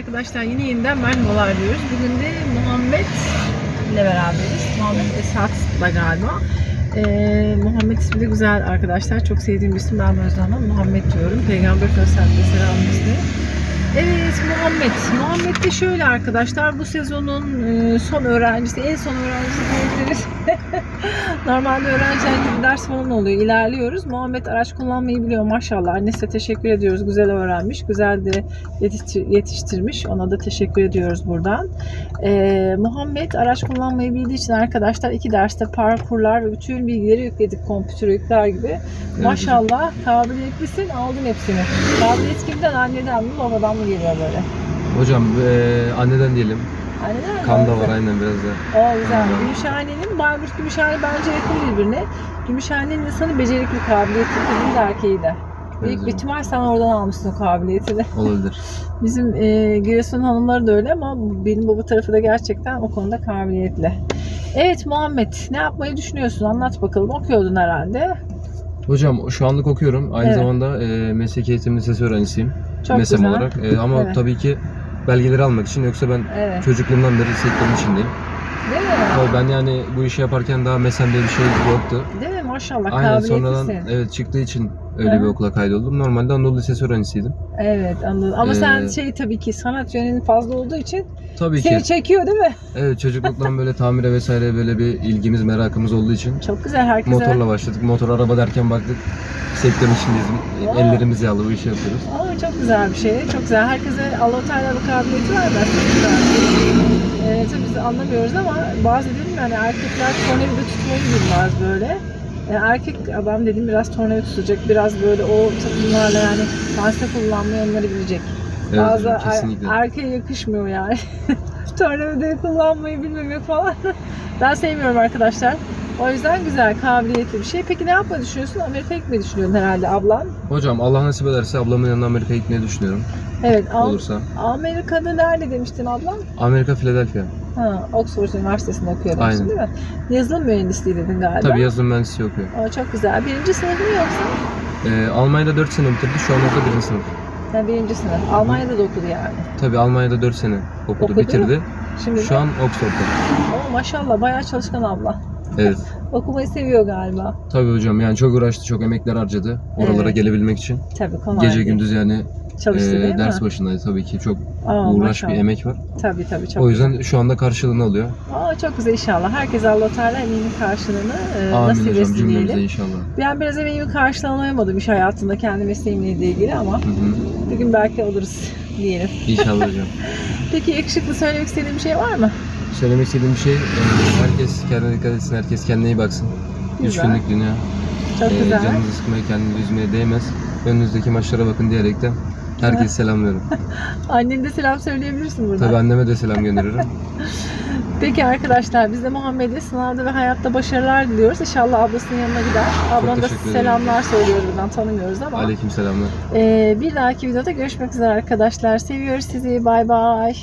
Arkadaşlar yine yeniden merhabalar diyoruz. Bugün de Muhammed ile beraberiz. Muhammed Esat'la galiba. Ee, Muhammed ismi de güzel arkadaşlar. Çok sevdiğim bir isim. Ben ona Muhammed diyorum. Peygamber Efendimiz'e selam ismi. Evet Muhammed. Muhammed de şöyle arkadaşlar. Bu sezonun e, son öğrencisi, en son öğrencisi diyebiliriz. Normalde öğrenciler gibi ders falan oluyor. İlerliyoruz. Muhammed araç kullanmayı biliyor maşallah. Annesine teşekkür ediyoruz. Güzel öğrenmiş. Güzel de yetiştir- yetiştirmiş. Ona da teşekkür ediyoruz buradan. Ee, Muhammed araç kullanmayı bildiği için arkadaşlar iki derste parkurlar ve bütün bilgileri yükledik kompütüre yükler gibi. Maşallah kabiliyetlisin aldın hepsini. Kabiliyet kimden? Anneden mi babadan mı geliyor böyle? Hocam eee, anneden diyelim. Anneden? Kan da var aynen biraz da. O güzel. Aynen. Gümüşhane'nin, Bayburt Gümüşhane bence yakın birbirine. Gümüşhane'nin insanı becerikli, kabiliyetli, kadın da erkeği de. Büyük bir Evet, ihtimal sen oradan almışsın o kabiliyetini. Olabilir. Bizim e, Giresun hanımları da öyle ama benim baba tarafı da gerçekten o konuda kabiliyetli. Evet Muhammed ne yapmayı düşünüyorsun? Anlat bakalım. Okuyordun herhalde. Hocam şu anlık okuyorum. Aynı Evet. zamanda eee meslek eğitim lisesi öğrencisiyim. Çok Mesem güzel. olarak. Eee, ama Evet. tabii ki belgeleri almak için yoksa ben Evet. çocukluğumdan beri sektörün içindeyim. Değil mi? Tabii ben yani bu işi yaparken daha mesem diye bir şey yoktu. Değil mi? Maşallah Aynen sonradan evet çıktığı için öyle Hı. bir okula kaydoldum. Normalde Anadolu Lisesi öğrencisiydim. Evet anladım. Ama sen Ee, şey tabii ki sanat yönelin fazla olduğu için Tabii seni ki. çekiyor değil mi? Evet çocukluktan böyle tamire vesaire böyle bir ilgimiz, merakımız olduğu için Çok güzel herkese. motorla başladık. Motor araba derken baktık sektörün içindeyiz. Wow. Ellerimiz yağlı bu işi yapıyoruz. Aa, çok güzel bir şey. Çok güzel. Herkese Allah Teala bu kabiliyeti var da çok güzel. Ee, tabii biz anlamıyoruz ama bazı dedim yani erkekler tornavida tutmayı bilmez böyle. Ee, erkek adam dedim biraz tornavida tutacak. Biraz böyle o takımlarla yani panse kullanmayı onları bilecek. Evet, er- kesinlikle. erkeğe yakışmıyor yani. tornavidayı kullanmayı bilmemek falan. ben sevmiyorum arkadaşlar. O yüzden güzel, kabiliyetli bir şey. Peki ne yapmayı düşünüyorsun? Amerika'ya gitmeyi düşünüyorsun herhalde ablan. Hocam Allah nasip ederse ablamın yanına Amerika'ya gitmeyi düşünüyorum. Evet, Am- Olursa. Amerika'da nerede demiştin ablam? Amerika, Philadelphia. Ha, Oxford Üniversitesi'nde okuyor Aynen. değil mi? Yazılım mühendisliği dedin galiba. Tabii yazılım mühendisliği okuyor. Aa, çok güzel. Birinci sınıf mı yoksa? Ee, Almanya'da 4 sene bitirdi. Şu an orada 1. sınıf. Ha, birinci sınıf. Almanya'da da okudu yani. Tabii Almanya'da 4 sene okudu, Okudu bitirdi. Şimdi Şu an Oxford'da. Oo, maşallah bayağı çalışkan abla. Evet. Okumayı seviyor galiba. Tabii hocam yani çok uğraştı, çok emekler harcadı oralara Evet. gelebilmek için. Tabii kolay Gece değil. gündüz yani çalıştı e, değil ders mi? başındaydı tabii ki. Çok Aa, uğraş maşallah. bir emek var. Tabii tabii çok O yüzden şu anda karşılığını alıyor. Aa, çok güzel inşallah. Herkes Allah Teala emeğinin karşılığını e, Amin nasip etsin diyelim. inşallah. Ben biraz emeğimi karşılamayamadım iş hayatında kendi mesleğimle ilgili ama Hı hı. bir gün belki alırız diyelim. İnşallah hocam. Peki yakışıklı söylemek istediğim bir şey var mı? Söylemek istediğim bir şey, herkes kendine dikkat etsin, herkes kendine iyi baksın. Üç Güzel. günlük dünya. Çok E, güzel. canınızı sıkmaya, kendinizi üzmeye değmez. Önünüzdeki maçlara bakın diyerekten herkese selamlıyorum. Annene de selam söyleyebilirsin burada. Tabii anneme de selam gönderiyorum. Peki arkadaşlar biz de Muhammed'e sınavda ve hayatta başarılar diliyoruz. İnşallah ablasının yanına gider. Ablana da teşekkür ederim. selamlar söylüyoruz buradan tanımıyoruz ama. Aleyküm selamlar. Ee, bir dahaki videoda görüşmek üzere arkadaşlar. Seviyoruz sizi. Bay bay.